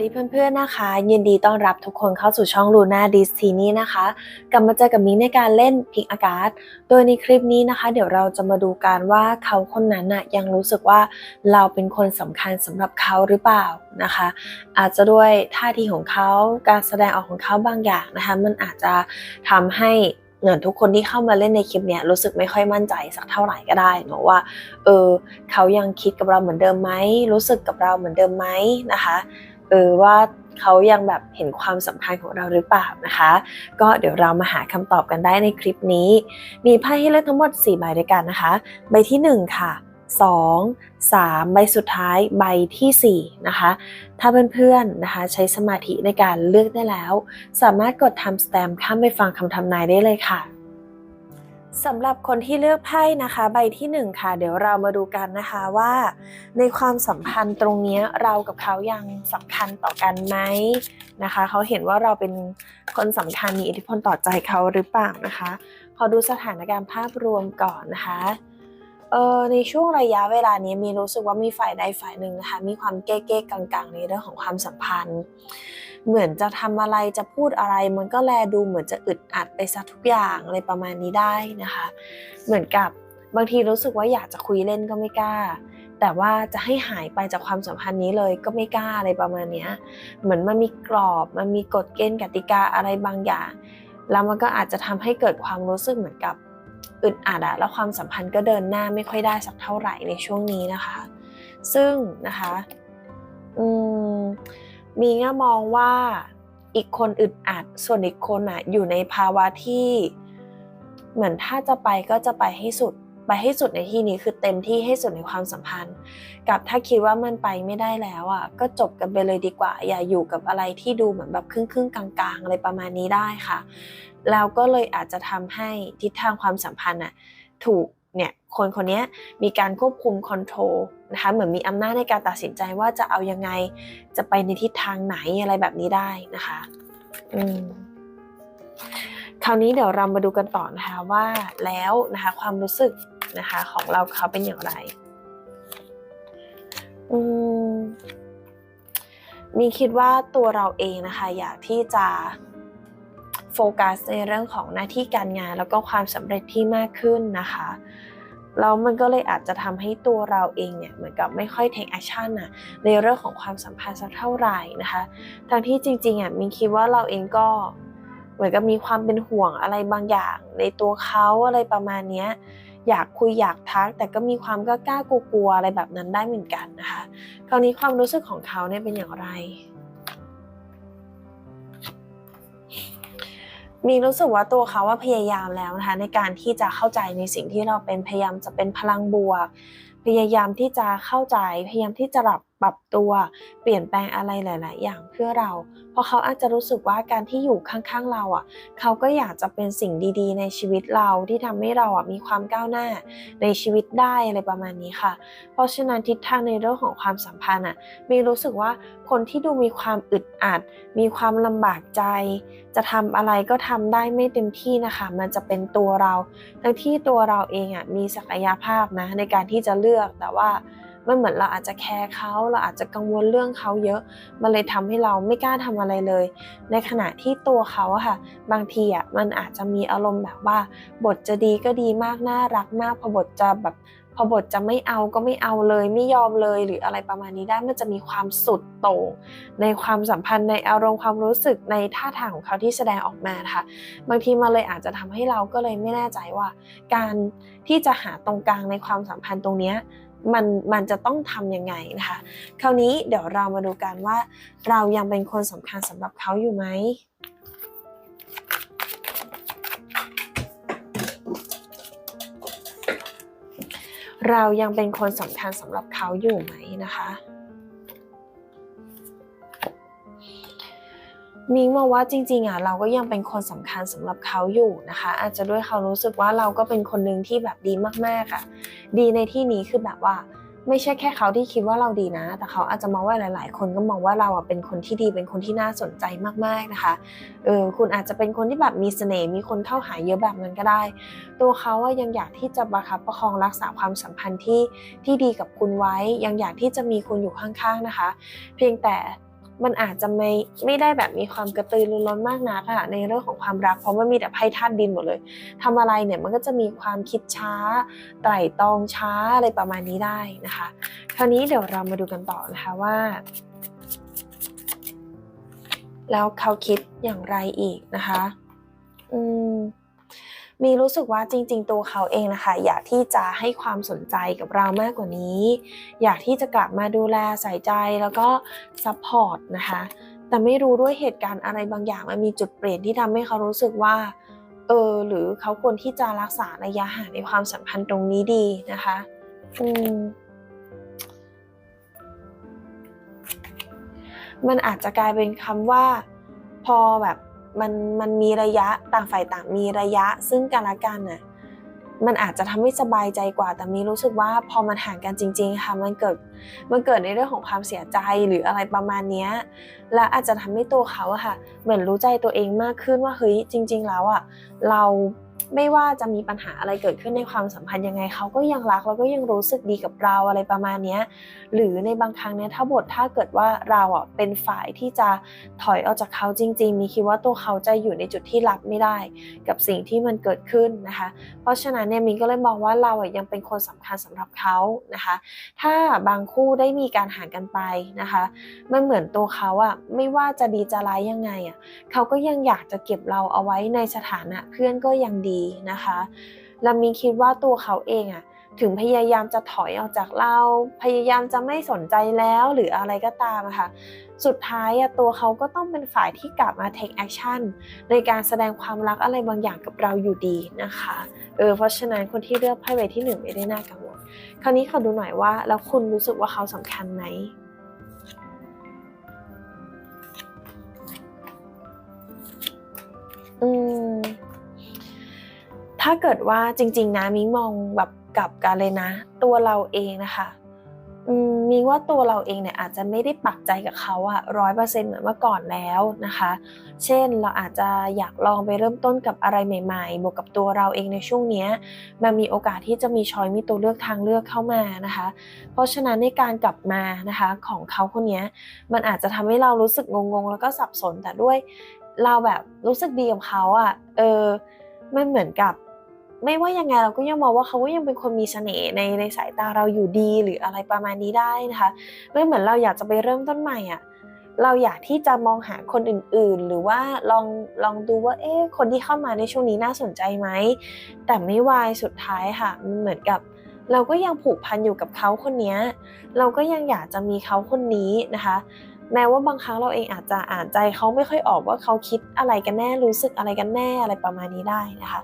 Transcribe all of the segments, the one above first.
ดีเพื่อนๆนะคะ ยินดีต้อนรับทุกคนเข้าสู่ช่องลูน่าดิสทีนี่นะคะ กลับมาเจอกับมิ้งในการเล่นพิกอากาศ โดยในคลิปนี้นะคะ เดี๋ยวเราจะมาดูกันว่าเขาคนนั้นน่ะยังรู้สึกว่าเราเป็นคนสำคัญสำหรับเขาหรือเปล่านะคะ อาจจะด้วยท่าทีของเขาการแสดงออกของเขาบางอย่างนะคะ มันอาจจะทำให้เหมือนทุกคนที่เข้ามาเล่นในคลิปเนี้ยรู้สึกไม่ค่อยมั่นใจสักเท่าไหร่ก็ได้เนอะว่าเออเขายังคิดกับเราเหมือนเดิมไหมรู้สึกกับเราเหมือนเดิมไหมนะคะ เออว่าเขายังแบบเห็นความสำคัญของเราหรือเปล่านะคะ ก็เดี๋ยวเรามาหาคำตอบกันได้ในคลิปนี้ มีไพ่ให้เลือกทั้งหมด 4 ใบด้วยกันนะคะ ใบที่ 1 ค่ะ 2 3 ใบสุดท้ายใบทีสี่4 นะคะ ถ้าเพื่อนๆนะคะใช้สมาธิในการเลือกได้แล้ว สามารถกดทำสแตมป์ข้ามไปฟังคำทำนายได้เลยค่ะ สำหรับคนที่เลือกไพ่นะคะ ใบที่หนึ่งค่ะ เดี๋ยวเรามาดูกันนะคะว่า ในความสัมพันธ์ตรงนี้เรากับเขายังสำคัญต่อกันไหมนะคะ เขาเห็นว่าเราเป็นคนสำคัญมีอิทธิพลต่อใจเขาหรือเปล่านะคะ ขอดูสถานการณ์ภาพรวมก่อนนะคะเออในช่วงระยะเวลานี้มีรู้สึกว่ามีฝ่ายใดฝ่ายหนึ่งนะคะมีความเก้เก้กังๆในเรื่องของความสัมพันธ์ เหมือนจะทำอะไรจะพูดอะไร มันก็แลดูเหมือนจะอึดอัดไปซะทุกอย่างอะไรประมาณนี้ได้นะคะ เหมือนกับบางทีรู้สึกว่าอยากจะคุยเล่นก็ไม่กล้า แต่ว่าจะให้หายไปจากความสัมพันธ์นี้เลยก็ไม่กล้าอะไรประมาณนี้เหมือนมันมีกรอบมันมีกฎเกณฑ์กติกาอะไรบางอย่าง แล้วมันก็อาจจะทำให้เกิดความรู้สึกเหมือนกับอึดอัดอะแล้วความสัมพันธ์ก็เดินหน้าไม่ค่อยได้สักเท่าไหร่ในช่วงนี้นะคะ ซึ่งนะคะ อืม มีง่มองว่าอีกคนอึดอัด ส่วนอีกคนอะอยู่ในภาวะที่ เหมือนถ้าจะไปก็จะไปให้สุด ไปให้สุดในที่นี้คือเต็มที่ให้สุดในความสัมพันธ์ กับถ้าคิดว่ามันไปไม่ได้แล้วอะก็จบกันไปเลยดีกว่า อย่าอยู่กับอะไรที่ดูเหมือนแบบครึ่งครึ่งกลางๆอะไรประมาณนี้ได้ค่ะ แล้วก็เลยอาจจะทำให้ทิศทางความสัมพันธ์อะถูกเนี่ยคนคนนี้มีการควบคุมคอนโทรล นะคะเหมือนมีอำนาจในการตัดสินใจว่าจะเอายังไงจะไปในทิศทางไหนอะไรแบบนี้ได้นะคะอืมคราวนี้เดี๋ยวเรามาดูกันต่อนะคะว่าแล้วนะคะความรู้สึกนะคะของเราเขาเป็นอย่างไรอืมมีคิดว่าตัวเราเองนะคะอยากที่จะโฟกัสในเรื่องของหน้าที่การงาน แล้วก็ความสำเร็จที่มากขึ้นนะคะ แล้วมันก็เลยอาจจะทำให้ตัวเราเองเนี่ยเหมือนกับไม่ค่อย take action นะในเรื่องของความสัมพันธ์สักเท่าไหร่นะคะทั้งที่จริงๆอะมินคิดว่าเราเองก็เหมือนกับมีความเป็นห่วงอะไรบางอย่าง ในตัวเขาอะไรประมาณเนี้ยอยากคุยอยากทัก แต่ก็มีความกล้ากลัวๆอะไรแบบนั้นได้เหมือนกันนะคะคราวนี้ความรู้สึกของเขาเนี่ยเป็นอย่างไร มีรู้สึกว่าตัวเขาว่าพยายามแล้วนะคะในการที่จะเข้าใจในสิ่งที่เราเป็นพยายามจะเป็นพลังบวก พยายามที่จะเข้าใจพยายามที่จะปรับ ปรับตัวเปลี่ยนแปลงอะไรหลาย ๆ อย่างเพื่อเรา เพราะเขาอาจจะรู้สึกว่าการที่อยู่ข้าง ๆ เราอะ เขาก็อยากจะเป็นสิ่งดี ๆ ในชีวิตเราที่ทำให้เราอะมีความก้าวหน้าในชีวิตได้อะไรประมาณนี้ค่ะ เพราะฉะนั้นทิศทางในเรื่องของความสัมพันธ์อะ มีรู้สึกว่าคนที่ดูมีความอึดอัด มีความลำบากใจ จะทำอะไรก็ทำได้ไม่เต็มที่นะคะ มันจะเป็นตัวเรา ทั้งที่ตัวเราเองอะมีศักยภาพนะในการที่จะเลือกแต่ว่า มันเหมือนเราอาจจะแคร์เขาเราอาจจะกังวลเรื่องเขาเยอะ มันเลยทำให้เราไม่กล้าทำอะไรเลย ในขณะที่ตัวเขาอะค่ะ บางทีอะมันอาจจะมีอารมณ์แบบว่า บทจะดีก็ดีมากน่ารักมากพอบทจะแบบพอบทจะไม่เอาก็ไม่เอาเลยไม่ยอมเลยหรืออะไรประมาณนี้ได้มันจะมีความสุดโต่งในความสัมพันธ์ในอารมณ์ความรู้สึกในท่าทางของเขาที่แสดงออกมานะคะบางทีมันเลยอาจจะทำให้เราก็เลยไม่แน่ใจว่า การที่จะหาตรงกลางในความสัมพันธ์ตรงนี้ มันมันจะต้องทำยังไงนะคะ คราวนี้เดี๋ยวเรามาดูกันว่า เรายังเป็นคนสำคัญสำหรับเขาอยู่ไหมเรายังเป็นคนสำคัญสำหรับเขาอยู่ไหมนะคะ มิงมองว่าจริงๆอะเราก็ยังเป็นคนสำคัญสำหรับเขาอยู่นะคะ อาจจะด้วยเขารู้สึกว่าเราก็เป็นคนหนึ่งที่แบบดีมากๆอะดีในที่นี้คือแบบว่าไม่ใช่แค่เขาที่คิดว่าเราดีนะ แต่เขาอาจจะมองว่าหลาย ๆ คนก็มองว่าเราอะเป็นคนที่ดีเป็นคนที่น่าสนใจมากๆนะคะเออคุณอาจจะเป็นคนที่แบบมีเสน่ห์มีคนเข้าหาเยอะแบบนั้นก็ได้ ตัวเขาว่ายังอยากที่จะประคับประคองรักษาความสัมพันธ์ที่ที่ดีกับคุณไว้ ยังอยากที่จะมีคุณอยู่ข้าง ๆ นะคะ เพียงแต่ มันอาจจะไม่ไม่ได้แบบมีความกระตือรือร้นมากนักอะในเรื่องของความรักเพราะมันมีแต่ไพ่ธาตุดินหมดเลยทำอะไรเนี่ยมันก็จะมีความคิดช้า ไตร่ตรองช้าอะไรประมาณนี้ได้นะคะคราวนี้เดี๋ยวเรามาดูกันต่อนะคะว่า แล้วเขาคิดอย่างไรอีกนะคะ อืม มีรู้สึกว่าจริง ๆ ตัวเขาเองนะคะ อยากที่จะให้ความสนใจกับเรามากกว่านี้ อยากที่จะกลับมาดูแลใส่ใจแล้วก็ซัพพอร์ตนะคะ แต่ไม่รู้ด้วยเหตุการณ์อะไรบางอย่างมันมีจุดเปลี่ยนที่ทำให้เขารู้สึกว่าเออหรือเขาควรที่จะรักษาระยะห่างในความสัมพันธ์ตรงนี้ดีนะคะอืมมันอาจจะกลายเป็นคำว่า พอแบบ มันมันมีระยะต่างฝ่ายต่างมีระยะซึ่งกันและกันน่ะมันอาจจะทำให้สบายใจกว่า แต่มีรู้สึกว่าพอมันห่างกันจริง ๆ ค่ะ มันเกิด มันเกิดในเรื่องของความเสียใจหรืออะไรประมาณเนี้ยและอาจจะทำให้ตัวเขาอะค่ะ เหมือนรู้ใจตัวเองมากขึ้นว่าเฮ้ยจริง ๆ แล้วอะเรา ไม่ว่าจะมีปัญหาอะไรเกิดขึ้นในความสัมพันธ์ยังไงเขาก็ยังรักแล้วก็ยังรู้สึกดีกับเราอะไรประมาณนี้หรือในบางครั้งเนี่ยถ้าบทถ้าเกิดว่าเราอะเป็นฝ่ายที่จะถอยออกจากเขาจริง ๆ มีคิดว่าตัวเขาจะอยู่ในจุดที่รับไม่ได้ กับสิ่งที่มันเกิดขึ้นนะคะ เพราะฉะนั้นเนี่ยมินก็เลยมองว่าเราอะยังเป็นคนสำคัญสำหรับเขานะคะ ถ้าบางคู่ได้มีการห่างกันไปนะคะมันเหมือนตัวเขาอะไม่ว่าจะดีจะร้ายยังไงอะเขาก็ยังอยากจะเก็บเราเอาไว้ในสถานะเพื่อนก็ยังดีนะคะละมินคิดว่าตัวเขาเองอะถึงพยายามจะถอยออกจากเราพยายามจะไม่สนใจแล้วหรืออะไรก็ตามะค่ะ สุดท้ายอะตัวเขาก็ต้องเป็นฝ่ายที่กลับมา take action ในการแสดงความรักอะไรบางอย่างกับเราอยู่ดีนะคะเออเพราะฉะนั้นคนที่เลือกไพ่ใบที่หนึ่งไม่ได้น่ากังวลคราวนี้ขอดูหน่อยว่าแล้วคุณรู้สึกว่าเขาสำคัญไหมอืม ถ้าเกิดว่าจริง ๆ นะมิงมองแบบกลับกันเลยนะ ตัวเราเองนะคะมมิว่าตัวเราเองเนี่ยอาจจะไม่ได้ปักใจกับเขาอะร้อยเปอร์เซ็นต์เหมือนเมื่อก่อนแล้วนะคะ เช่นเราอาจจะอยากลองไปเริ่มต้นกับอะไรใหม่ ๆ บวกกับตัวเราเองในช่วงนี้มันมีโอกาสที่จะมีช้อยมีตัวเลือกทางเลือกเข้ามานะคะ เพราะฉะนั้นในการกลับมานะคะของเขาคนนี้มันอาจจะทำให้เรารู้สึกงงๆ แล้วก็สับสนแต่ด้วยเราแบบรู้สึกดีกับเขาอะเออมันเหมือนกับ ไม่ว่ายังไงเราก็ยังมองว่าเขาก็ยังเป็นคนมีเสน่ห์ในในสายตาเราอยู่ดีหรืออะไรประมาณนี้ได้นะคะไม่เหมือนเราอยากจะไปเริ่มต้นใหม่อะเราอยากที่จะมองหาคนอื่นๆ หรือว่าลองลองดูว่าเอ๊ะคนที่เข้ามาในช่วงนี้น่าสนใจไหมแต่ไม่วายสุดท้ายค่ะมันเหมือนกับเราก็ยังผูกพันอยู่กับเขาคนนี้ เราก็ยังอยากจะมีเขาคนนี้นะคะ แม้ว่าบางครั้งเราเองอาจจะอ่านใจเขาไม่ค่อยออกว่าเขาคิดอะไรกันแน่รู้สึกอะไรกันแน่อะไรประมาณนี้ได้นะคะ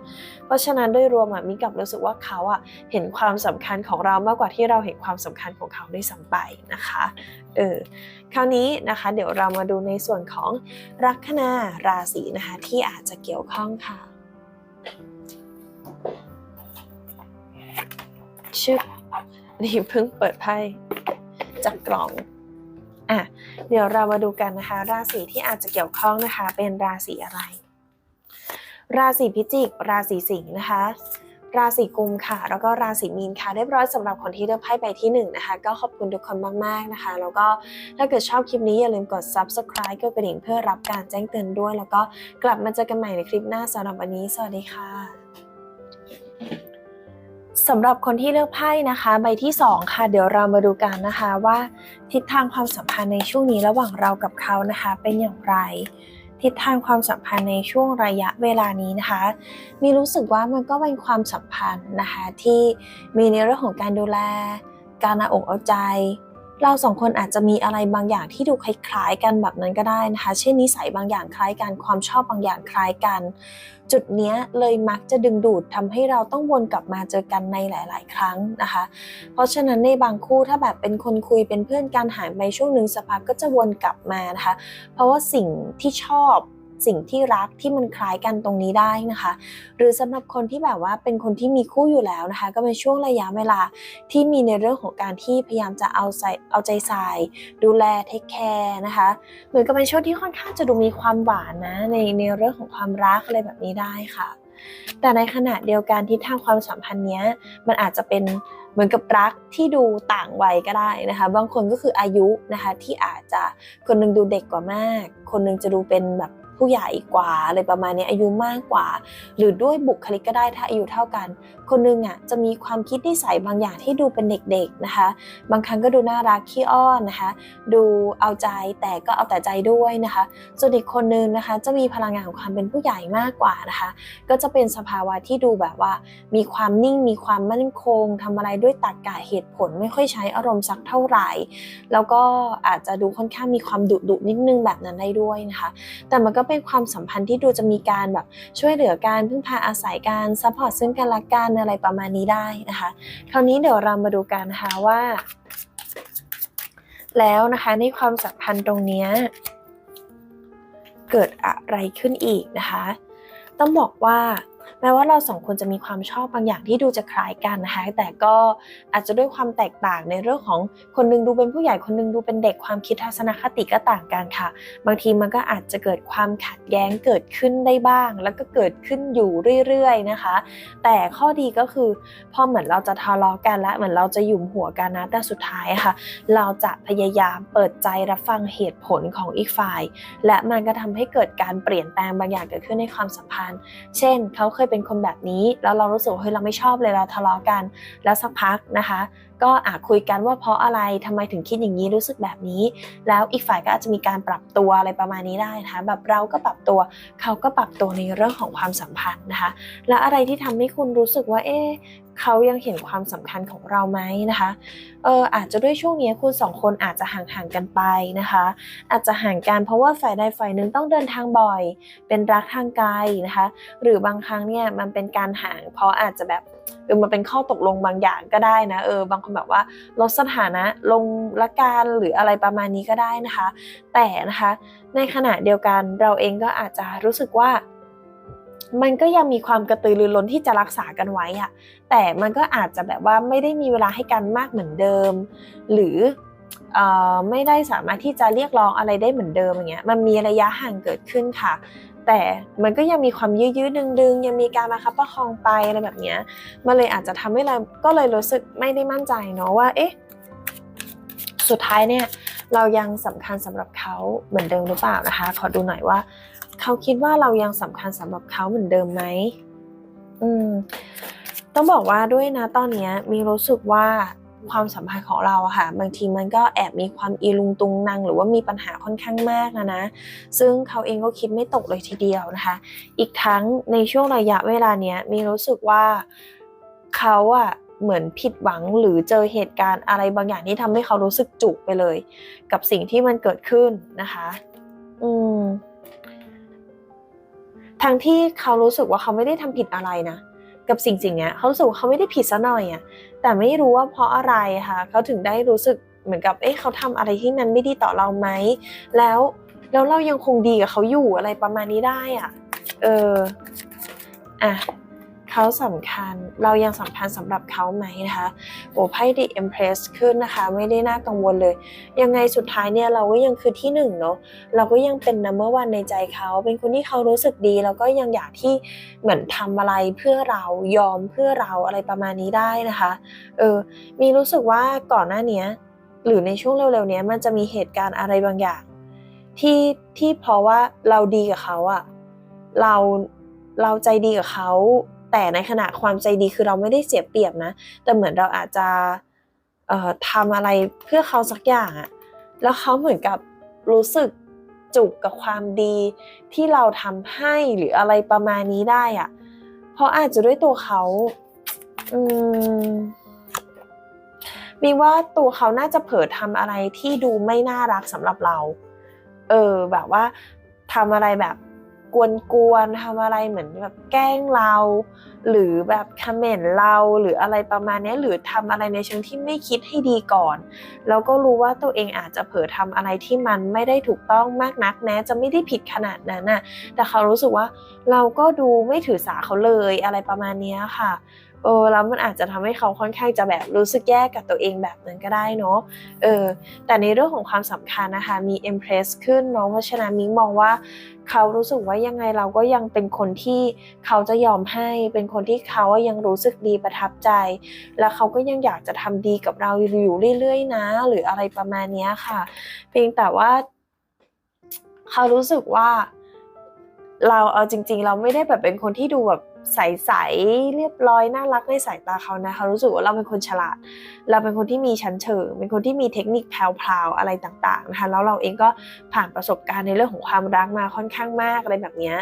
เพราะฉะนั้นโดยรวมมิกับรู้สึกว่าเขาอะเห็นความสำคัญของเรามากกว่าที่เราเห็นความสำคัญของเขาด้วยซ้ำไปนะคะเออคราวนี้นะคะเดี๋ยวเรามาดูในส่วนของลัคนาราศีนะคะที่อาจจะเกี่ยวข้องค่ะชึบนี่เพิ่งเปิดไพ่จากกล่อง อะเดี๋ยวเรามาดูกันนะคะ ราศีที่อาจจะเกี่ยวข้องนะคะ เป็นราศีอะไร ราศีพิจิก ราศีสิงห์นะคะ ราศีกุมค่ะ แล้วก็ราศีมีนค่ะเรียบร้อยสำหรับคนที่เลือกไพ่ใบที่หนึ่งนะคะ ก็ขอบคุณทุกคนมากๆนะคะ แล้วก็ถ้าเกิดชอบคลิปนี้อย่าลืมกด subscribe กดกระดิ่งเพื่อรับการแจ้งเตือนด้วย แล้วก็กลับมาเจอกันใหม่ในคลิปหน้าสำหรับวันนี้ สวัสดีค่ะ สำหรับคนที่เลือกไพ่นะคะ ใบที่ 2 ค่ะ เดี๋ยวเรามาดูกันนะคะว่าทิศทางความสัมพันธ์ในช่วงนี้ระหว่างเรากับเขานะคะ เป็นอย่างไร ทิศทางความสัมพันธ์ในช่วงระยะเวลานี้นะคะ มีรู้สึกว่ามันก็เป็นความสัมพันธ์นะคะที่มีในเรื่องของการดูแล การเอาอกเอาใจ เราสองคนอาจจะมีอะไรบางอย่างที่ดูคล้ายๆกันแบบนั้นก็ได้นะคะ เช่นนิสัยบางอย่างคล้ายกัน ความชอบบางอย่างคล้ายกัน จุดเนี้ยเลยมักจะดึงดูดทำให้เราต้องวนกลับมาเจอกันในหลาย ๆ ครั้งนะคะ เพราะฉะนั้นในบางคู่ถ้าแบบเป็นคนคุยเป็นเพื่อนกันหายไปช่วงหนึ่งสักพักก็จะวนกลับมานะคะ เพราะว่าสิ่งที่ชอบ สิ่งที่รักที่มันคล้ายกันตรงนี้ได้นะคะ หรือสำหรับคนที่แบบว่าเป็นคนที่มีคู่อยู่แล้วนะคะ ก็เป็นช่วงระยะเวลาที่มีในเรื่องของการที่พยายามจะเอาใส่เอาใจใส่ ดูแลเทคแคร์นะคะเหมือนกับเป็นช่วงที่ค่อนข้างจะดูมีความหวานนะในในเรื่องของความรักอะไรแบบนี้ได้ค่ะ แต่ในขณะเดียวกันทิศทางความสัมพันธ์เนี้ยมันอาจจะเป็นเหมือนกับรักที่ดูต่างวัยก็ได้นะคะ บางคนก็คืออายุนะคะที่อาจจะคนหนึงดูเด็กกว่ามาก คนหนึงจะดูเป็นแบบ ผู้ใหญ่กว่าอะไรประมาณนี้อายุมากกว่า หรือด้วยบุคลิกก็ได้ถ้าอายุเท่ากัน คนหนึงอะจะมีความคิดนิสัยบางอย่างที่ดูเป็นเด็กๆนะคะ บางครั้งก็ดูน่ารักขี้อ้อนนะคะ ดูเอาใจแต่ก็เอาแต่ใจด้วยนะคะส่วนอีกคนนึงนะคะ จะมีพลังงานของความเป็นผู้ใหญ่มากกว่านะคะ ก็จะเป็นสภาวะที่ดูแบบว่า มีความนิ่งมีความมั่นคงทำอะไรด้วยตรรกะเหตุผลไม่ค่อยใช้อารมณ์สักเท่าไหร่ แล้วก็อาจจะดูค่อนข้างมีความดุดุนิดนึงแบบนั้นได้ด้วยนะคะ แต่มันก็เป็นความสัมพันธ์ที่ดูจะมีการแบบช่วยเหลือการพึ่งพาอาศัยการซัพพอร์ตซึ่งกันและกันอะไรประมาณนี้ได้นะคะ คราวนี้เดี๋ยวเรามาดูกันนะคะว่า แล้วนะคะในความสัมพันธ์ตรงนี้เกิดอะไรขึ้นอีกนะคะ ต้องบอกว่า แม้ว่าเราสองคนจะมีความชอบบางอย่างที่ดูจะคล้ายกันนะคะแต่ก็อาจจะด้วยความแตกต่างในเรื่องของคนหนึงดูเป็นผู้ใหญ่คนหนึงดูเป็นเด็กความคิดทัศนคติก็ต่างกันค่ะ บางทีมันก็อาจจะเกิดความขัดแย้งเกิดขึ้นได้บ้าง แล้วก็เกิดขึ้นอยู่เรื่อยๆนะคะ แต่ข้อดีก็คือพอเหมือนเราจะทะเลาะกันและเหมือนเราจะหยุมหัวกันนะแต่สุดท้ายค่ะ เราจะพยายามเปิดใจรับฟังเหตุผลของอีกฝ่าย และมันก็ทำให้เกิดการเปลี่ยนแปลงบางอย่างเกิดขึ้นในความสัมพันธ์ เช่นเขาเคยเป็นคนแบบนี้ แล้วเรารู้สึกว่าเฮ้ยเราไม่ชอบเลยเราทะเลาะกัน แล้วสักพักนะคะ ก็อาจคุยกันว่าเพราะอะไรทำไมถึงคิดอย่างนี้รู้สึกแบบนี้ แล้วอีกฝ่ายก็อาจจะมีการปรับตัวอะไรประมาณนี้ได้นะคะแบบเราก็ปรับตัวเขาก็ปรับตัวในเรื่องของความสัมพันธ์นะคะ และอะไรที่ทำให้คุณรู้สึกว่าเอ๊ะเขายังเห็นความสำคัญของเราไหมนะคะเอออาจจะด้วยช่วงนี้คุณสองคนอาจจะห่างๆกันไปนะคะ อาจจะห่างกันเพราะว่าฝ่ายใดฝ่ายหนึ่งต้องเดินทางบ่อย เป็นรักทางไกลนะคะ หรือบางครั้งเนี่ยมันเป็นการห่างเพราะอาจจะแบบ เออมันเป็นข้อตกลงบางอย่างก็ได้นะเออบางคนแบบว่าลดสถานะลงละกันหรืออะไรประมาณนี้ก็ได้นะคะ แต่นะคะในขณะเดียวกันเราเองก็อาจจะรู้สึกว่ามันก็ยังมีความกระตือรือร้นที่จะรักษากันไว้อะแต่มันก็อาจจะแบบว่าไม่ได้มีเวลาให้กันมากเหมือนเดิม หรือเอ่อไม่ได้สามารถที่จะเรียกร้องอะไรได้เหมือนเดิมอย่างเงี้ย มันมีระยะห่างเกิดขึ้นค่ะ แต่มันก็ยังมีความยื้อๆดึงๆ ยังมีการมาคับประคองไปอะไรแบบเนี้ยมันเลยอาจจะทำให้เราก็เลยรู้สึกไม่ได้มั่นใจเนาะว่าเอ๊ะสุดท้ายเนี่ยเรายังสำคัญสำหรับเขาเหมือนเดิมหรือเปล่านะคะ ขอดูหน่อยว่า เขาคิดว่าเรายังสำคัญสำหรับเขาเหมือนเดิมไหมอืมต้องบอกว่าด้วยนะตอนเนี้ยมีรู้สึกว่า ความสัมพันธ์ของเราค่ะ บางทีมันก็แอบมีความอีลุงตุงนางหรือว่ามีปัญหาค่อนข้างมากนะนะ ซึ่งเขาเองก็คิดไม่ตกเลยทีเดียวนะคะ อีกทั้งในช่วงระยะเวลาเนี้ยมีรู้สึกว่าเขาอะเหมือนผิดหวังหรือเจอเหตุการณ์อะไรบางอย่างที่ทำให้เขารู้สึกจุกไปเลย กับสิ่งที่มันเกิดขึ้นนะคะ อืมทั้งที่เขารู้สึกว่าเขาไม่ได้ทำผิดอะไรนะ กับสิ่งสิ่งนี้เขารู้สึกเขาไม่ได้ผิดซะหน่อยอะแต่ไม่รู้ว่าเพราะอะไรค่ะเขาถึงได้รู้สึกเหมือนกับเอ๊ะเขาทำอะไรที่มันไม่ดีต่อเราไหมแล้วแล้วเรายังคงดีกับเขาอยู่อะไรประมาณนี้ได้อะเอออะ เขาสำคัญ เรายังสำคัญสำหรับเขาไหมนะคะ โอ้ไพ่ดีเอ็มเพรสขึ้นนะคะ ไม่ได้น่ากังวลเลย ยังไงสุดท้ายเนี่ยเราก็ยังคือที่หนึ่งเนาะ เราก็ยังเป็น number one ในใจเขา เป็นคนที่เขารู้สึกดี แล้วก็ยังอยากที่เหมือนทำอะไรเพื่อเรา ยอมเพื่อเราอะไรประมาณนี้ได้นะคะ เออ มีรู้สึกว่าก่อนหน้าเนี้ยหรือในช่วงเร็วๆนี้มันจะมีเหตุการณ์อะไรบางอย่าง ที่ที่เพราะว่าเราดีกับเขาอะเราเราใจดีกับเขา แต่ในขณะความใจดีคือเราไม่ได้เสียเปรียบนะ แต่เหมือนเราอาจจะทำอะไรเพื่อเขาสักอย่างอะแล้วเขาเหมือนกับรู้สึกจุกกับความดีที่เราทำให้หรืออะไรประมาณนี้ได้อะเพราะอาจจะด้วยตัวเขาอืมมีว่าตัวเขาน่าจะเผลอทำอะไรที่ดูไม่น่ารักสำหรับเรา เออแบบว่าทำอะไรแบบ กวนๆทำอะไรเหมือนแบบแกล้งเรา หรือแบบคอมเมนต์เราหรืออะไรประมาณนี้หรือทำอะไรในเชิงที่ไม่คิดให้ดีก่อน แล้วก็รู้ว่าตัวเองอาจจะเผลอทำอะไรที่มันไม่ได้ถูกต้องมากนักแม้จะไม่ได้ผิดขนาดนั้นน่ะแต่เขารู้สึกว่าเราก็ดูไม่ถือสาเขาเลยอะไรประมาณนี้ค่ะ เออแล้วมันอาจจะทำให้เขาค่อนข้างจะแบบรู้สึกแย่กับตัวเองแบบนั้นก็ได้เนาะเออแต่ในเรื่องของความสำคัญนะคะมี impress ขึ้นเนาะเพราะฉะนั้นมิ้งมองว่าเขารู้สึกว่ายังไงเราก็ยังเป็นคนที่เขาจะยอมให้เป็นคนที่เขายังรู้สึกดีประทับใจ แล้วเขาก็ยังอยากจะทำดีกับเราอยู่เรื่อย ๆ นะ หรืออะไรประมาณนี้ค่ะ เพียงแต่ว่า เขารู้สึกว่าเราเอาจริง ๆ เราไม่ได้แบบเป็นคนที่ดูแบบ ใสๆเรียบร้อยน่ารักในสายตาเขานะเขารู้สึกว่าเราเป็นคนฉลาด เราเป็นคนที่มีชั้นเชิง เป็นคนที่มีเทคนิคแพรวๆอะไรต่างๆนะคะแล้วเราเองก็ผ่านประสบการณ์ในเรื่องของความรักมาค่อนข้างมากอะไรแบบเนี้ย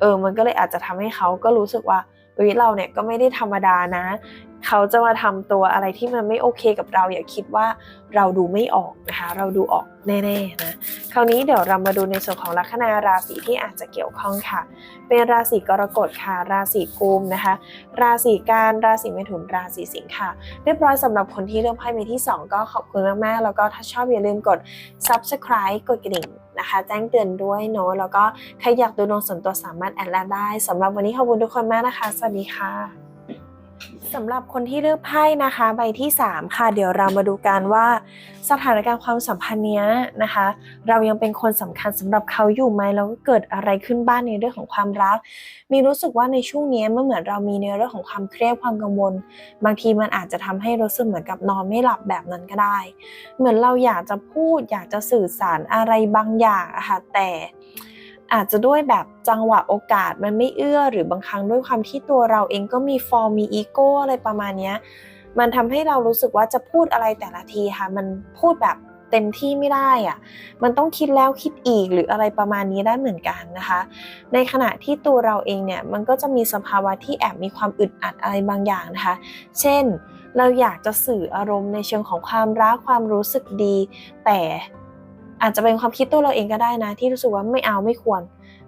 เออมันก็เลยอาจจะทำให้เขาก็รู้สึกว่าเอ้ยเราเนี่ยก็ไม่ได้ธรรมดานะ เขาจะมาทำตัวอะไรที่มันไม่โอเคกับเรา อย่าคิดว่าเราดูไม่ออกนะคะเราดูออกแน่ๆนะคราวนี้เดี๋ยวเรามาดูในส่วนของลัคนาราศีที่อาจจะเกี่ยวข้องค่ะ เป็นราศีกรกฎค่ะ ราศีกุมนะคะ ราศีกันราศีเมถุนราศีสิงค์ค่ะ เรียบร้อยสำหรับคนที่เลือกไพ่เมที่ 2 ก็ขอบคุณมากๆ แล้วก็ถ้าชอบอย่าลืมกด subscribe กดกระดิ่งนะคะแจ้งเตือนด้วยเนาะแล้วก็ใครอยากดูดวงส่วนตัวสามารถแอดไลน์ได้สำหรับวันนี้ขอบคุณทุกคนมากนะคะ สวัสดีค่ะ สำหรับคนที่เลือกไพ่นะคะ ใบที่ 3 ค่ะ เดี๋ยวเรามาดูกันว่า สถานการณ์ความสัมพันธ์เนี้ยนะคะ เรายังเป็นคนสำคัญสำหรับเขาอยู่ไหมแล้วก็เกิดอะไรขึ้นบ้างในเรื่องของความรัก มีรู้สึกว่าในช่วงนี้เมื่อเหมือนเรามีในเรื่องของความเครียดความกังวล บางทีมันอาจจะทำให้รู้สึกเหมือนกับนอนไม่หลับแบบนั้นก็ได้ เหมือนเราอยากจะพูดอยากจะสื่อสารอะไรบางอย่างอะค่ะแต่ อาจจะด้วยแบบจังหวะโอกาสมันไม่เอื้อหรือบางครั้งด้วยความที่ตัวเราเองก็มีฟอร์มมีอีโก้อะไรประมาณเนี้ยมันทำให้เรารู้สึกว่าจะพูดอะไรแต่ละทีค่ะ มันพูดแบบเต็มที่ไม่ได้อะมันต้องคิดแล้วคิดอีกหรืออะไรประมาณนี้ได้เหมือนกันนะคะ ในขณะที่ตัวเราเองเนี่ยมันก็จะมีสภาวะที่แอบมีความอึดอัดอะไรบางอย่างนะคะ เช่น เราอยากจะสื่ออารมณ์ในเชิงของความรักความรู้สึกดี แต่ อาจจะเป็นความคิดตัวเราเองก็ได้นะ ที่รู้สึกว่าไม่เอาไม่ควร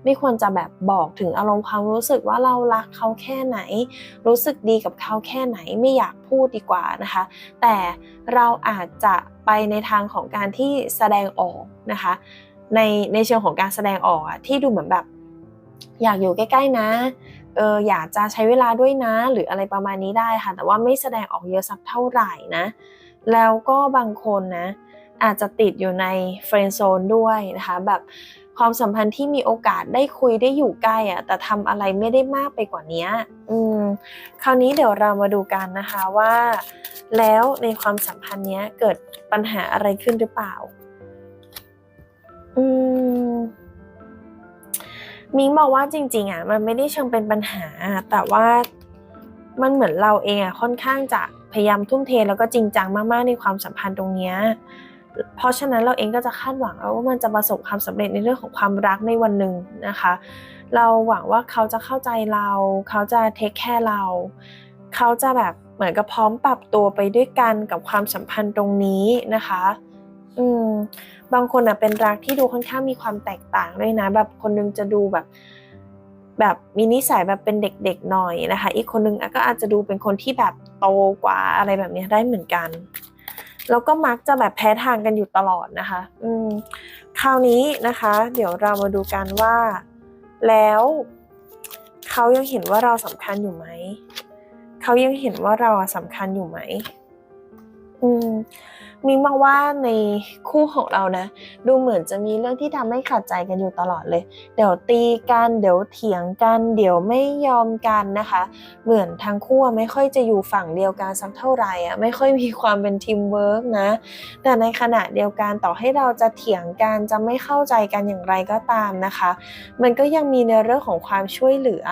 ไม่ควรจะแบบบอกถึงอารมณ์ความรู้สึกว่าเรารักเขาแค่ไหน รู้สึกดีกับเขาแค่ไหนไม่อยากพูดดีกว่านะคะ แต่เราอาจจะไปในทางของการที่แสดงออกนะคะ ในในเชิงของการแสดงออกที่ดูเหมือนแบบ อยากอยู่ใกล้ๆนะเอออยากจะใช้เวลาด้วยนะ หรืออะไรประมาณนี้ได้ค่ะ แต่ว่าไม่แสดงออกเยอะสักเท่าไหร่นะ แล้วก็บางคนนะ อาจจะติดอยู่ในเฟรนด์โซนด้วยนะคะแบบความสัมพันธ์ที่มีโอกาสได้คุยได้อยู่ใกล้อะแต่ทำอะไรไม่ได้มากไปกว่านี้อืมคราวนี้เดี๋ยวเรามาดูกันนะคะว่า แล้วในความสัมพันธ์เนี้ยเกิดปัญหาอะไรขึ้นหรือเปล่าอืมมิงบอกว่าจริงๆอะมันไม่ได้เชิงเป็นปัญหา แต่ว่ามันเหมือนเราเองอะค่อนข้างจะพยายามทุ่มเทแล้วก็จริงจังมากๆในความสัมพันธ์ตรงเนี้ย เพราะฉะนั้นเราเองก็จะคาดหวังว่ามันจะประสบความสำเร็จในเรื่องของความรักในวันหนึ่งนะคะ เราหวังว่าเขาจะเข้าใจเรา เขาจะเทคแคร์เรา เขาจะแบบเหมือนกับพร้อมปรับตัวไปด้วยกันกับความสัมพันธ์ตรงนี้นะคะ อืมบางคนอะเป็นรักที่ดูค่อนข้างมีความแตกต่างด้วยนะ แบบคนนึงจะดูแบบแบบมีนิสัยแบบเป็นเด็กๆหน่อยนะคะ อีกคนนึงก็อาจจะดูเป็นคนที่แบบโตกว่าอะไรแบบนี้ได้เหมือนกัน แล้วก็มักจะแบบแพ้ทางกันอยู่ตลอดนะคะ อืมคราวนี้นะคะ เดี๋ยวเรามาดูกันว่า แล้วเขายังเห็นว่าเราสำคัญอยู่ไหมเขายังเห็นว่าเราสำคัญอยู่ไหมอืม มิงมองว่าในคู่ของเรานะ ดูเหมือนจะมีเรื่องที่ทำให้ขัดใจกันอยู่ตลอดเลย เดี๋ยวตีกัน เดี๋ยวเถียงกัน เดี๋ยวไม่ยอมกันนะคะ เหมือนทั้งคู่ไม่ค่อยจะอยู่ฝั่งเดียวกันสักเท่าไหร่อะไม่ค่อยมีความเป็นทีมเวิร์กนะ แต่ในขณะเดียวกันต่อให้เราจะเถียงกันจะไม่เข้าใจกันอย่างไรก็ตามนะคะ มันก็ยังมีในเรื่องของความช่วยเหลือ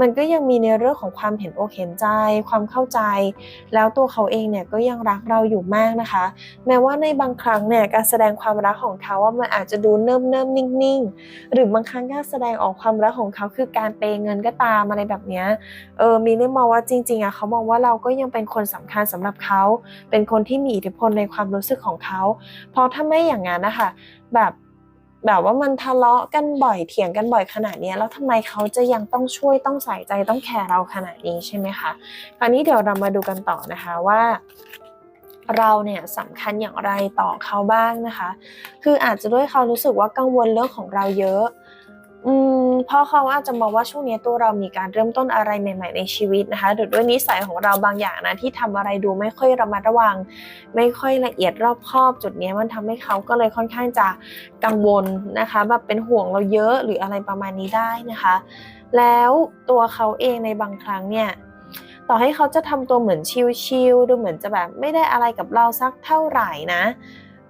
มันก็ยังมีในเรื่องของความเห็นอกเห็นใจ ความเข้าใจ แล้วตัวเขาเองเนี่ยก็ยังรักเราอยู่มากนะคะแม้ว่าในบางครั้งเนี่ยการแสดงความรักของเขาว่ามันอาจจะดูเนิ่มเนิ่มนิ่งนิ่งๆหรือบางครั้งการแสดงออกความรักของเขาคือการเปย์เงินก็ตามอะไรแบบเนี้ยเออมีได้มองว่าจริงๆอะเขามองว่าเราก็ยังเป็นคนสำคัญสำหรับเขา เป็นคนที่มีอิทธิพลในความรู้สึกของเขา เพราะถ้าไม่อย่างนั้นนะคะแบบแบบว่ามันทะเลาะกันบ่อยเถียงกันบ่อยขนาดนี้แล้วทำไมเขาจะยังต้องช่วยต้องใส่ใจต้องแคร์เราขนาดนี้ใช่ไหมคะคราวนี้เดี๋ยวเรามาดูกันต่อนะคะว่า เราเนี่ยสำคัญอย่างไรต่อเขาบ้างนะคะ คืออาจจะด้วยเขารู้สึกว่ากังวลเรื่องของเราเยอะอืมเพราะเขาอาจจะมองว่าช่วงนี้ตัวเรามีการเริ่มต้นอะไรใหม่ ๆ ในชีวิตนะคะหรือด้วยนิสัยของเราบางอย่างนะที่ทำอะไรดูไม่ค่อยระมัดระวัง ไม่ค่อยละเอียดรอบคอบจุดนี้มันทำให้เขาก็เลยค่อนข้างจะกังวลนะคะแบบเป็นห่วงเราเยอะหรืออะไรประมาณนี้ได้นะคะ แล้วตัวเขาเองในบางครั้งเนี่ย ต่อให้เขาจะทำตัวเหมือนชิลๆดูเหมือนจะแบบไม่ได้อะไรกับเราสักเท่าไหร่นะ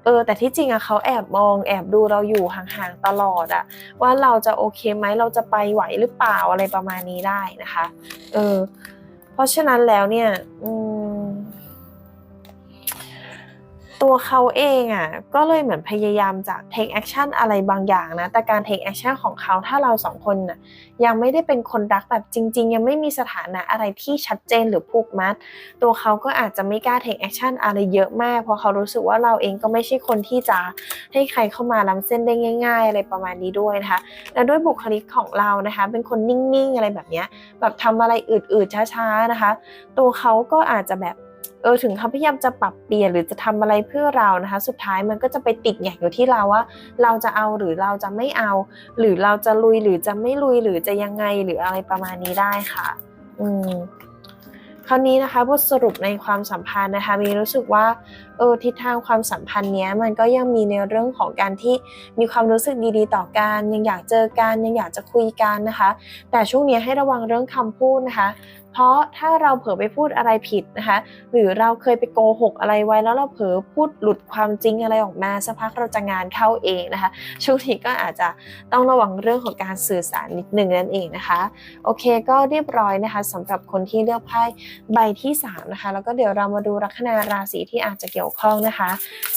เออแต่ที่จริงอะเขาแอบมองแอบดูเราอยู่ห่างๆตลอดอะว่าเราจะโอเคไหมเราจะไปไหวหรือเปล่าอะไรประมาณนี้ได้นะคะเออเพราะฉะนั้นแล้วเนี่ยอืม ตัวเขาเองอะก็เลยเหมือนพยายามจะ take action อะไรบางอย่างนะ แต่การ take action ของเขาถ้าเราสองคนน่ะยังไม่ได้เป็นคนรักแบบจริง ๆ ยังไม่มีสถานะอะไรที่ชัดเจนหรือผูกมัด ตัวเขาก็อาจจะไม่กล้า take action อะไรเยอะมาก เพราะเขารู้สึกว่าเราเองก็ไม่ใช่คนที่จะให้ใครเข้ามาล้ำเส้นได้ง่าย ๆ อะไรประมาณนี้ด้วยนะคะและด้วยบุคลิกของเรานะคะ เป็นคนนิ่งๆอะไรแบบเนี้ยแบบทำอะไรอืดๆช้าๆนะคะ ตัวเขาก็อาจจะแบบ ออถึงเขาพยายามจะปรับเปลี่ยนหรือจะทำอะไรเพื่อเรานะคะ สุดท้ายมันก็จะไปติดแงกอยู่ที่เราว่า เราจะเอาหรือเราจะไม่เอา หรือเราจะลุยหรือจะไม่ลุยหรือจะยังไงหรืออะไรประมาณนี้ได้ค่ะ อืมคราวนี้นะคะบทสรุปในความสัมพันธ์นะคะ มีรู้สึกว่าเออทิศทางความสัมพันธ์เนี้ยมันก็ยังมีในเรื่องของการที่มีความรู้สึกดีๆ ต่อกันยังอยากเจอกันยังอยากจะคุยกันนะคะ แต่ช่วงนี้ให้ระวังเรื่องคำพูดนะคะ เพราะถ้าเราเผลอไปพูดอะไรผิดนะคะ หรือเราเคยไปโกหกอะไรไว้แล้วเราเผลอพูดหลุดความจริงอะไรออกมาสักพักเราจะงานเข้าเองนะคะ ช่วงนี้ก็อาจจะต้องระวังเรื่องของการสื่อสารนิดนึงนั่นเองนะคะ โอเคก็เรียบร้อยนะคะสำหรับคนที่เลือกไพ่ใบที่3นะคะแล้วก็เดี๋ยวเรามาดูลัคนาราศีที่อาจจะเกี่ยวข้องนะคะ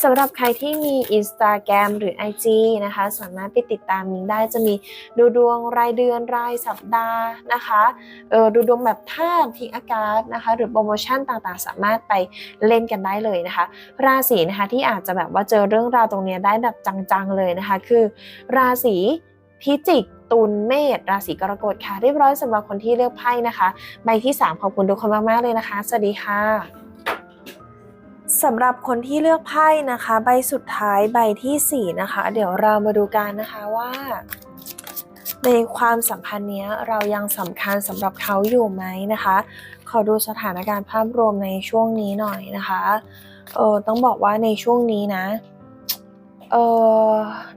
สำหรับใครที่มี Instagram หรือ IG นะคะ สามารถไปติดตามมิงได้จะมีดูดวงรายเดือนรายสัปดาห์นะคะเออดูดวงแบบท่าพิกอากาศนะคะหรือโปรโมชั่นต่างๆ สามารถไปเล่นกันได้เลยนะคะ ราศีนะคะที่อาจจะแบบว่าเจอเรื่องราวตรงนี้ได้แบบจังๆเลยนะคะ คือ ราศีพิจิกตุลเมษราศีกรกฎค่ะเรียบร้อยสำหรับคนที่เลือกไพ่นะคะ ใบที่ 3 ขอบคุณทุกคนมากๆเลยนะคะ สวัสดีค่ะสำหรับคนที่เลือกไพ่นะคะ ใบสุดท้ายใบทีสี่4 นะคะ เดี๋ยวเรามาดูกันนะคะว่า ในความสัมพันธ์เนี้ยเรายังสำคัญสำหรับเขาอยู่ไหมนะคะ ขอดูสถานการณ์ภาพรวมในช่วงนี้หน่อยนะคะเออต้องบอกว่าในช่วงนี้นะเออ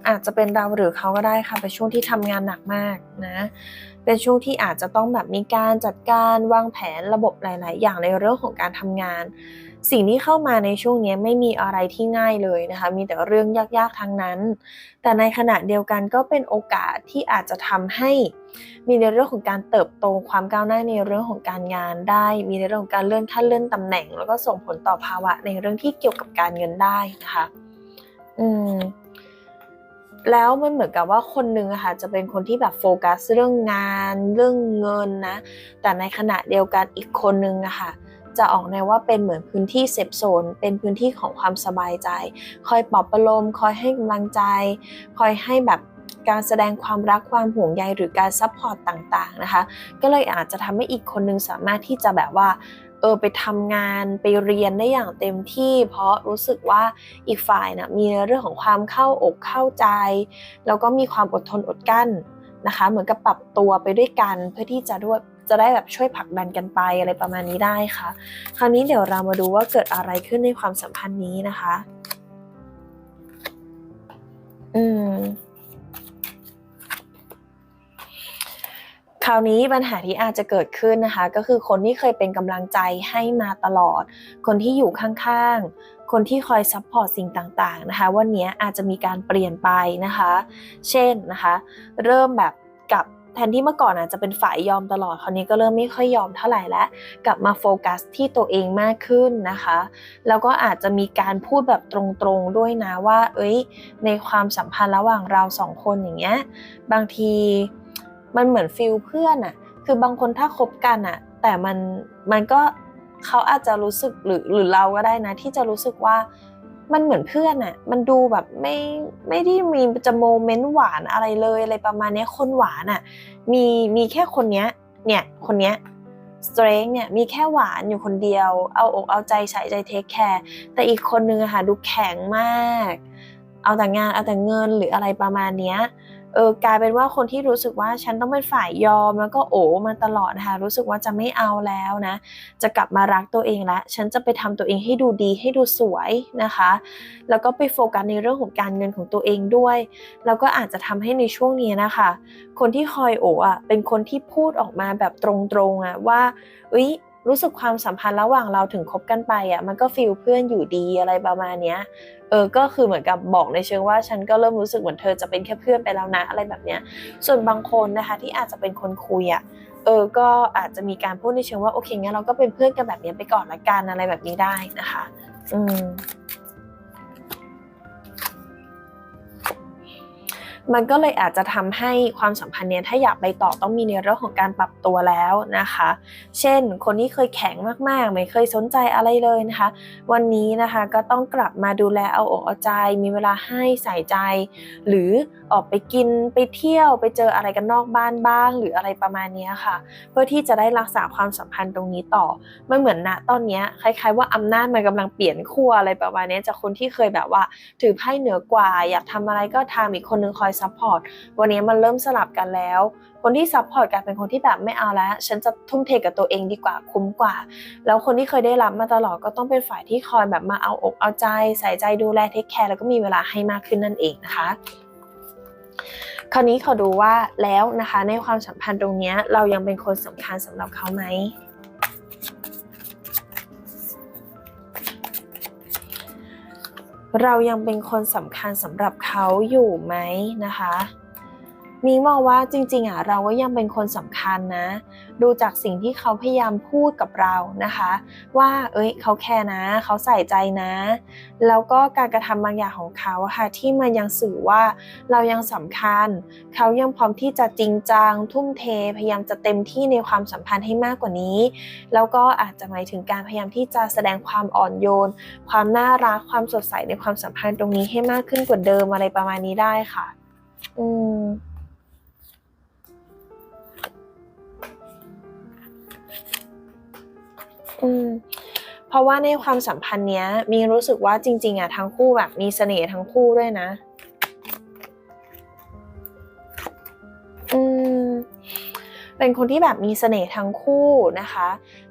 อาจจะเป็นเราหรือเขาก็ได้ค่ะเป็นช่วงที่ทำงานหนักมากนะเป็นช่วงที่อาจจะต้องแบบมีการจัดการวางแผนระบบหลาย ๆ อย่างในเรื่องของการทำงาน สิ่งที่เข้ามาในช่วงนี้ไม่มีอะไรที่ง่ายเลยนะคะ มีแต่เรื่องยากๆทั้งนั้น แต่ในขณะเดียวกันก็เป็นโอกาสที่อาจจะทำให้มีในเรื่องของการเติบโตความก้าวหน้าในเรื่องของการงานได้ มีในเรื่องของการเลื่อนขั้นเลื่อนตำแหน่ง แล้วก็ส่งผลต่อภาวะในเรื่องที่เกี่ยวกับการเงินได้นะคะอืมแล้วมันเหมือนกับว่าคนหนึ่งอะค่ะจะเป็นคนที่แบบโฟกัสเรื่องงาน เรื่องเงินนะ แต่ในขณะเดียวกันอีกคนนึงอะค่ะ จะออกแนวว่าเป็นเหมือนพื้นที่เซฟโซน เป็นพื้นที่ของความสบายใจ คอยปลอบประโลม คอยให้กำลังใจ คอยให้แบบการแสดงความรักความห่วงใยหรือการซัพพอร์ตต่างๆนะคะ ก็เลยอาจจะทำให้อีกคนนึงสามารถที่จะแบบว่าเออไปทำงานไปเรียนได้อย่างเต็มที่ เพราะรู้สึกว่าอีกฝ่ายนะมีเรื่องของความเข้าอกเข้าใจ แล้วก็มีความอดทนอดกั้นนะคะ เหมือนกับปรับตัวไปด้วยกันเพื่อที่จะด้วย จะได้แบบช่วยผลักดันกันไปอะไรประมาณนี้ได้ค่ะ คราวนี้เดี๋ยวเรามาดูว่าเกิดอะไรขึ้นในความสัมพันธ์นี้นะคะ อืมคราวนี้ปัญหาที่อาจจะเกิดขึ้นนะคะ ก็คือคนที่เคยเป็นกำลังใจให้มาตลอด คนที่อยู่ข้างๆ คนที่คอยซัพพอร์ตสิ่งต่างๆนะคะ วันนี้อาจจะมีการเปลี่ยนไปนะคะ เช่นนะคะ เริ่มแบบ แทนที่เมื่อก่อนอาจจะเป็นฝ่ายยอมตลอด คราวนี้ก็เริ่มไม่ค่อยยอมเท่าไหร่แล้ว กลับมาโฟกัสที่ตัวเองมากขึ้นนะคะ แล้วก็อาจจะมีการพูดแบบตรงๆด้วยนะว่า เอ้ย ในความสัมพันธ์ระหว่างเราสองคนอย่างเงี้ย บางทีมันเหมือนฟิลเพื่อนอะคือบางคนถ้าคบกันอะแต่มัน มันก็เขาอาจจะรู้สึกหรือหรือเราก็ได้นะ ที่จะรู้สึกว่า มันเหมือนเพื่อนอะมันดูแบบไม่ไม่ได้มีจะโมเมนต์หวานอะไรเลยอะไรประมาณนี้คนหวานอะมีมีแค่คนเนี้ยเนี่ยคนเนี้ยสเตรนเนี่ยมีแค่หวานอยู่คนเดียว เอาอกเอาใจใส่ใจเทคแคร์แต่อีกคนนึงอะค่ะดูแข็งมาก เอาแต่งานเอาแต่เงินหรืออะไรประมาณเนี้ย เออกลายเป็นว่าคนที่รู้สึกว่าฉันต้องเป็นฝ่ายยอมแล้วก็โอ้มาตลอดนะคะรู้สึกว่าจะไม่เอาแล้วนะ จะกลับมารักตัวเองแล้วฉันจะไปทำตัวเองให้ดูดีให้ดูสวยนะคะ แล้วก็ไปโฟกัสในเรื่องของการเงินของตัวเองด้วย แล้วก็อาจจะทำให้ในช่วงนี้นะคะ คนที่คอยโอบอะเป็นคนที่พูดออกมาแบบตรงๆอะว่าเอ้ย รู้สึกความสัมพันธ์ระหว่างเราถึงคบกันไปอะมันก็ฟิลเพื่อนอยู่ดีอะไรประมาณเนี้ยเออก็คือเหมือนกับบอกในเชิงว่าฉันก็เริ่มรู้สึกเหมือนเธอจะเป็นแค่เพื่อนไปแล้วนะอะไรแบบเนี้ยส่วนบางคนนะคะที่อาจจะเป็นคนคุยอะเออก็อาจจะมีการพูดในเชิงว่าโอเคงั้นเราก็เป็นเพื่อนกันแบบนี้ไปก่อนละกันอะไรแบบนี้ได้นะคะ อืม มันก็เลยอาจจะทำให้ความสัมพันธ์เนี้ยถ้าอยากไปต่อต้องมีในเรื่องของการปรับตัวแล้วนะคะ เช่น คนที่เคยแข็งมากๆ ไม่เคยสนใจอะไรเลยนะคะ วันนี้นะคะก็ต้องกลับมาดูแลเอาอกเอาใจ มีเวลาให้ใส่ใจ หรือ ออกไปกินไปเที่ยวไปเจออะไรกันนอกบ้านบ้าง หรืออะไรประมาณนี้ค่ะ เพื่อที่จะได้รักษาความสัมพันธ์ตรงนี้ต่อมันเหมือนณตอนนี้คล้ายๆ ว่าอำนาจมันกำลังเปลี่ยนขั้วอะไรประมาณนี้จากคนที่เคยแบบว่าถือไพ่เหนือกว่า อยากทำอะไรก็ทำอีกคนนึงคอยซัพพอร์ตวันนี้มันเริ่มสลับกันแล้วคนที่ซัพพอร์ตกลายเป็นคนที่แบบไม่เอาแล้ว ฉันจะทุ่มเทกับตัวเองดีกว่าคุ้มกว่า แล้วคนที่เคยได้รับมาตลอดก็ต้องเป็นฝ่ายที่คอยแบบมาเอาอกเอาใจ ใส่ใจดูแลเทคแคร์แล้วก็มีเวลาให้มากขึ้นนั่นเองนะคะ คราวนี้ขอดูว่าแล้วนะคะในความสัมพันธ์ตรงนี้เรายังเป็นคนสำคัญสำหรับเขาไหมเรายังเป็นคนสำคัญสำหรับเขาอยู่ไหมนะคะ มีมองว่าจริงๆอะเราก็ยังเป็นคนสำคัญนะ ดูจากสิ่งที่เขาพยายามพูดกับเรานะคะ ว่าเอ้ยเขาแคร์นะ เขาใส่ใจนะ แล้วก็การกระทำบางอย่างของเขาค่ะที่มันยังสื่อว่าเรายังสำคัญ เขายังพร้อมที่จะจริงจังทุ่มเท พยายามจะเต็มที่ในความสัมพันธ์ให้มากกว่านี้ แล้วก็อาจจะหมายถึงการพยายามที่จะแสดงความอ่อนโยน ความน่ารักความสดใสในความสัมพันธ์ตรงนี้ให้มากขึ้นกว่าเดิมอะไรประมาณนี้ได้ค่ะ อืม เพราะว่าในความสัมพันธ์เนี้ย มีรู้สึกว่าจริง ๆอะทั้งคู่แบบมีเสน่ห์ทั้งคู่ด้วยนะ อืม เป็นคนที่แบบมีเสน่ห์ทั้งคู่นะคะ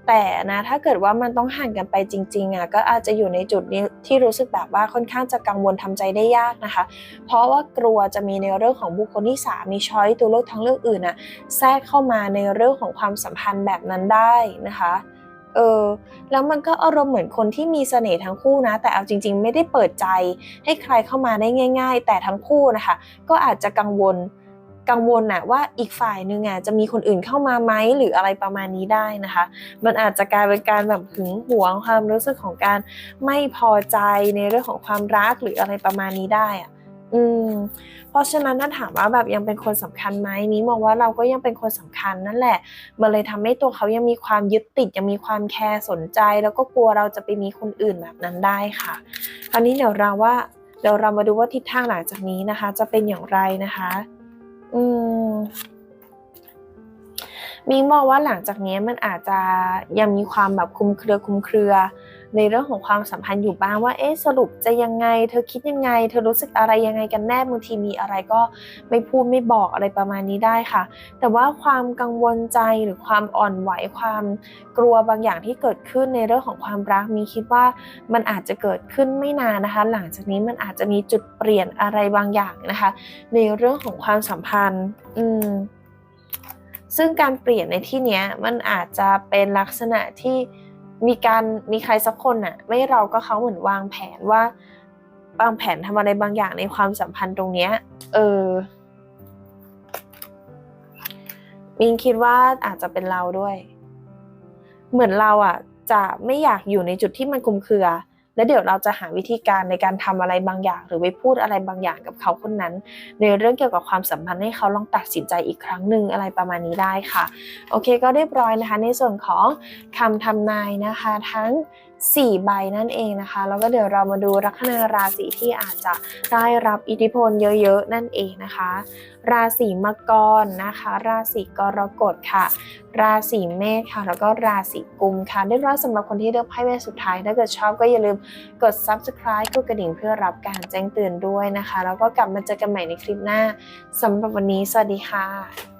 แต่นะถ้าเกิดว่ามันต้องห่างกันไปจริงๆอะก็อาจจะอยู่ในจุดนี้ที่รู้สึกแบบว่าค่อนข้างจะกังวลทำใจได้ยากนะคะ เพราะว่ากลัวจะมีในเรื่องของบุคคลที่สามมีช้อยตัวเลือกทางเลือกอื่นน่ะแทรกเข้ามาในเรื่องของความสัมพันธ์แบบนั้นได้นะคะ เออ แล้วมันก็อารมณ์เหมือนคนที่มีเสน่ห์ทั้งคู่นะ แต่เอาจริง ๆ ไม่ได้เปิดใจให้ใครเข้ามาได้ง่าย ๆ แต่ทั้งคู่นะคะ ก็อาจจะกังวลกังวลนะว่าอีกฝ่ายนึงอะจะมีคนอื่นเข้ามาไหมหรืออะไรประมาณนี้ได้นะคะ มันอาจจะกลายเป็นการแบบหึงหวงความรู้สึกของการไม่พอใจในเรื่องของความรักหรืออะไรประมาณนี้ได้อะ อืมเพราะฉะนั้นถ้าถามว่าแบบยังเป็นคนสำคัญไหมนี้มองว่าเราก็ยังเป็นคนสำคัญนั่นแหละ มันเลยทำให้ตัวเขายังมีความยึดติดยังมีความแคร์สนใจ แล้วก็กลัวเราจะไปมีคนอื่นแบบนั้นได้ค่ะคราวนี้เดี๋ยวเราว่าเดี๋ยวเรามาดูว่าทิศทางหลังจากนี้นะคะ จะเป็นอย่างไรนะคะ อืมมิงมองว่าหลังจากนี้มันอาจจะยังมีความแบบคุมเครือคุมเครือ ในเรื่องของความสัมพันธ์อยู่บ้างว่าเอ๊ะสรุปจะยังไง เธอคิดยังไง เธอรู้สึกอะไรยังไงกันแน่บางทีมีอะไรก็ไม่พูดไม่บอกอะไรประมาณนี้ได้ค่ะ แต่ว่าความกังวลใจหรือความอ่อนไหวความกลัวบางอย่างที่เกิดขึ้นในเรื่องของความรักมีคิดว่ามันอาจจะเกิดขึ้นไม่นานนะคะ หลังจากนี้มันอาจจะมีจุดเปลี่ยนอะไรบางอย่างนะคะ ในเรื่องของความสัมพันธ์ อืมซึ่งการเปลี่ยนในที่นี้มันอาจจะเป็นลักษณะที่ มีการมีใครสักคนน่ะไม่เราก็เขาเหมือนวางแผนว่าวางแผนทำอะไรบางอย่างในความสัมพันธ์ตรงเนี้ย เออมิงคิดว่าอาจจะเป็นเราด้วย เหมือนเราอะจะไม่อยากอยู่ในจุดที่มันคุมเครือ และเดี๋ยวเราจะหาวิธีการในการทำอะไรบางอย่าง หรือไปพูดอะไรบางอย่างกับเขาคนนั้น ในเรื่องเกี่ยวกับความสัมพันธ์ให้เขาลองตัดสินใจอีกครั้งหนึ่งอะไรประมาณนี้ได้ค่ะ โอเคก็เรียบร้อยนะคะในส่วนของคำทำนายนะคะ ทั้ง 4 ใบนั่นเองนะคะ แล้วก็เดี๋ยวเรามาดูลัคนาราศีที่อาจจะได้รับอิทธิพลเยอะๆนั่นเองนะคะ ราศีมังกรนะคะ ราศีกรกฎค่ะ ราศีเมษค่ะ แล้วก็ราศีกุมค่ะเรียร้อยสำหรับคนที่เลือกไพ่ใบสุดท้าย ถ้าเกิดชอบก็อย่าลืมกด subscribe กดกระดิ่งเพื่อรับการแจ้งเตือนด้วยนะคะ แล้วก็กลับมาเจอกันใหม่ในคลิปหน้าสำหรับวันนี้ สวัสดีค่ะ